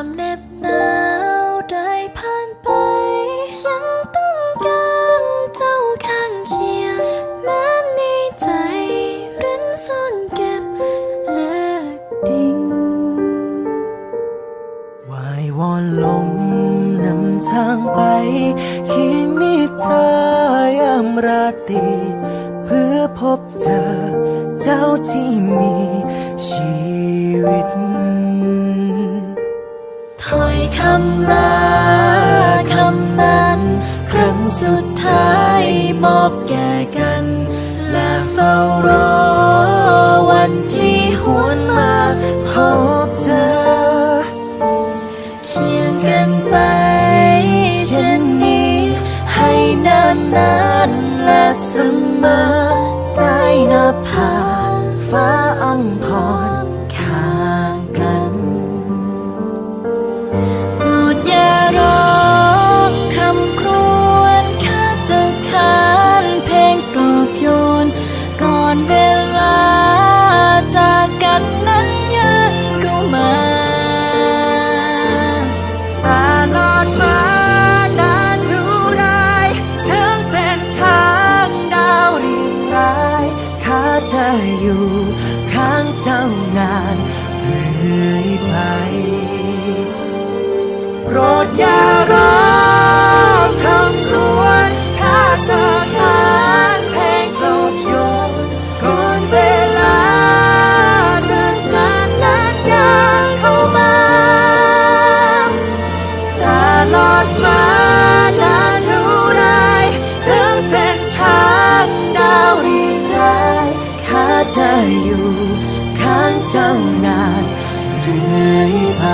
ความเหน็บหนาวได้ผ่านไป ยังต้องการเจ้าข้างเคียงแม้ในใจเร้นซ่อนเก็บเลือกดิ่งวายวอนลมนำทางไปคียงนิทรายามราตรีเพื่อพบเจอเจ้าที่ คำลาคำนั้น ครั้งสุดท้ายมอบแก่กัน และเฝ้ารอวันที่หวนมาพบเจอเคียงกันไปเช่นนี้ ให้นานนานและเสมอได้นับผ่าฟ้าอัมพ เจ้านานเรื่อยไป โปรดอย่ารอ เจ้านานเรื่อยไป